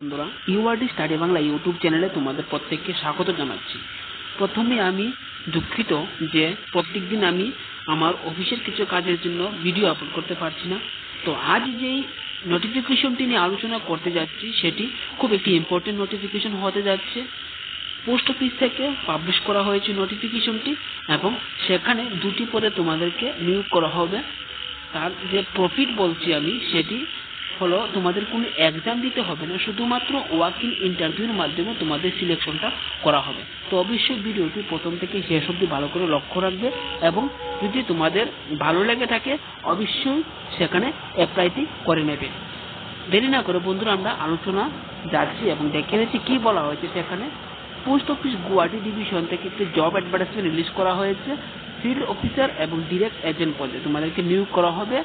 বন্ধুরা URD study Bangla YouTube চ্যানেলে তোমাদের প্রত্যেককে স্বাগত জানাচ্ছি। প্রথমে আমি দুঃখিত যে প্রত্যেকদিন আমি আমার অফিসের কিছু কাজের জন্য ভিডিও আপলোড করতে পারছি না। তো আজ যেই নোটিফিকেশনটি নিয়ে আলোচনা করতে যাচ্ছি, সেটি খুব একটি ইম্পর্টেন্ট নোটিফিকেশন হতে যাচ্ছে। পোস্ট অফিস থেকে পাবলিশ করা হয়েছে নোটিফিকেশনটি এবং সেখানে দুটি পদে তোমাদেরকে নিয়োগ করা হবে। তার যে প্রফিট বলছি আমি, সেটি হলো তোমাদের কোনো এক্সাম দিতে হবে না, শুধুমাত্র ওয়াক ইন ইন্টারভিউর মাধ্যমে তোমাদের সিলেকশনটা করা হবে। তো অবশ্যই ভিডিওটি প্রথম থেকে শেষ অবধি ভালো করে লক্ষ্য রাখবে এবং যদি তোমাদের ভালো লেগে থাকে, অবশ্যই সেখানে অ্যাপ্লাইটি করে নেবে। দেরি না করে বন্ধুরা, আমরা আলোচনা যাচ্ছি এবং দেখে নিচ্ছি কি বলা হয়েছে সেখানে। পোস্ট অফিস গুয়াহাটি ডিভিশন থেকে একটি জব অ্যাডভার্টাইজমেন্ট রিলিজ করা হয়েছে। ফিল্ড অফিসার এবং ডিরেক্ট এজেন্ট পদে তোমাদেরকে নিয়োগ করা হবে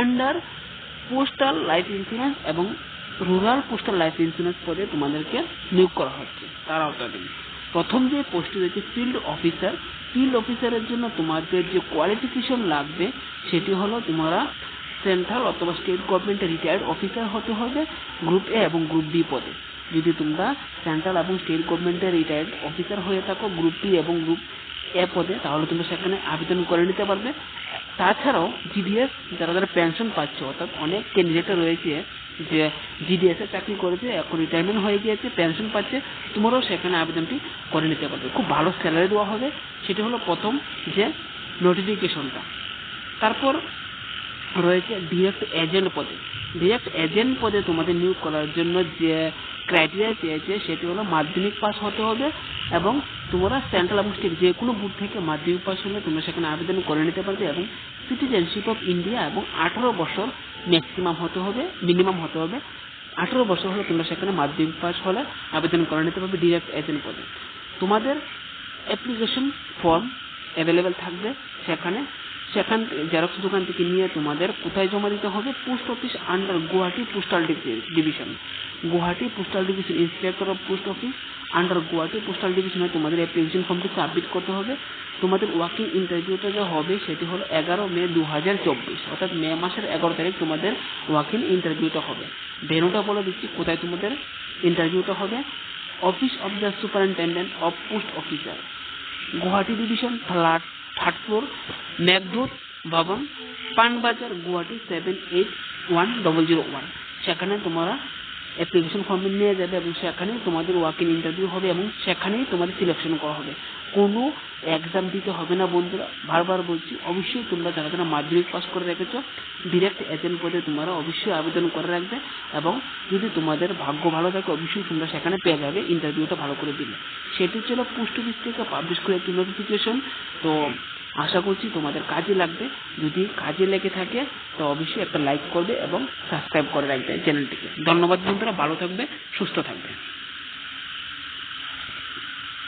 আন্ডার পোস্টাল লাইফ ইন্স্যুরেন্স এবং রুরাল পোস্টাল লাইফ ইন্স্যুরেন্স পদে তোমাদেরকে নিয়োগ করা হচ্ছে। তার আওতাধীন প্রথম যে পোস্টটি রয়েছে ফিল্ড অফিসার ফিল্ড অফিসারের জন্য তোমাদের যে কোয়ালিফিকেশন লাগবে, সেটি হলো তোমরা সেন্ট্রাল অথবা স্টেট গভর্নমেন্টের রিটায়ার্ড অফিসার হতে হবে গ্রুপ এ এবং গ্রুপ বি পদে। যদি তোমরা সেন্ট্রাল এবং স্টেট গভর্নমেন্টের রিটায়ার্ড অফিসার হয়ে থাকো গ্রুপ বি এবং গ্রুপ এ পদে, তাহলে তোমরা সেখানে আবেদন করে নিতে পারবে। তাছাড়াও জিডিএস যারা যারা পেনশন পাচ্ছে, অর্থাৎ অনেক ক্যান্ডিডেট রয়েছে যে জিডিএস চাকরি করেছে, এখন রিটায়ারমেন্ট হয়ে গিয়েছে পেনশন পাচ্ছে, তোমরাও সেখানে আবেদনটি করে নিতে পারবে। খুব ভালো স্যালারি দেওয়া হবে। সেটি হলো প্রথম যে নোটিফিকেশনটা তারপর রয়েছে ডিরেক্ট এজেন্ট পদে। ডিরেক্ট এজেন্ট পদে তোমাদের নিয়োগ করার জন্য যে ক্রাইটেরিয়া চেয়েছে, সেটি হলো মাধ্যমিক পাস হতে হবে এবং তোমরা সেন্ট্রাল এবং যে কোনো বুথ থেকে মাধ্যমিক পাস তোমরা সেখানে আবেদন করে নিতে পারবে এবং সিটিজেনশিপ অফ ইন্ডিয়া এবং আঠারো বছর ম্যাক্সিমাম হতে হবে মিনিমাম হতে হবে। আঠারো বছর হলে তোমরা সেখানে মাধ্যমিক পাস হলে আবেদন করে নিতে পারবে ডিরেক্ট এজেন্ট পদে। তোমাদের অ্যাপ্লিকেশন ফর্ম অ্যাভেলেবেল থাকবে সেখানে। সেখান জেরক্স দোকান থেকে নিয়ে তোমাদের কোথায় জমা দিতে হবে? Post office under Guwahati postal division Guwahati postal division inspector of post office under Guwahati postal ডিভিশনে তোমাদের অ্যাপ্লিকেশন ফর্মটি সাবমিট করতে হবে। তোমাদের ওয়ার্কিং ইন্টারভিউটা যে হবে সেটি হলো এগারো মে দু হাজার চব্বিশ, অর্থাৎ মে মাসের এগারো তারিখ তোমাদের ওয়ার্কিং ইন্টারভিউটা হবে। ভেনুটা বলে দিচ্ছি, কোথায় তোমাদের ইন্টারভিউটা হবে? Office of the superintendent of post officer Guwahati division flat floor Meghdoot Bhawan, Panbazar, Guwahati seven eight one double zero one সেখানে তোমরা অ্যাপ্লিকেশন ফর্ম নিয়ে যাবে এবং সেখানে তোমাদের ওয়াক ইন ইন্টারভিউ হবে এবং সেখানেই তোমাদের সিলেকশন করা হবে। কোনো এক্সাম দিতে হবে না বন্ধুরা। বারবার বলছি, অবশ্যই তোমরা যারা যারা মাধ্যমিক পাস করে রেখেছো ডিরেক্ট এজেন্ট পদে তোমরা অবশ্যই আবেদন করে রাখবে এবং যদি তোমাদের ভাগ্য ভালো থাকে, অবশ্যই তোমরা সেখানে পেয়ে যাবে ইন্টারভিউটা ভালো করে দিলে। সেটি ছিল পোস্ট অফিস থেকে পাবলিশ করে একটি নোটিফিকেশন তো আশা করছি তোমাদের কাজে লাগবে। যদি কাজে লেগে থাকে, তো অবশ্যই একটা লাইক করবে এবং সাবস্ক্রাইব করে রাখবে চ্যানেলটিকে ধন্যবাদ বন্ধুরা, ভালো থাকবে, সুস্থ থাকবে।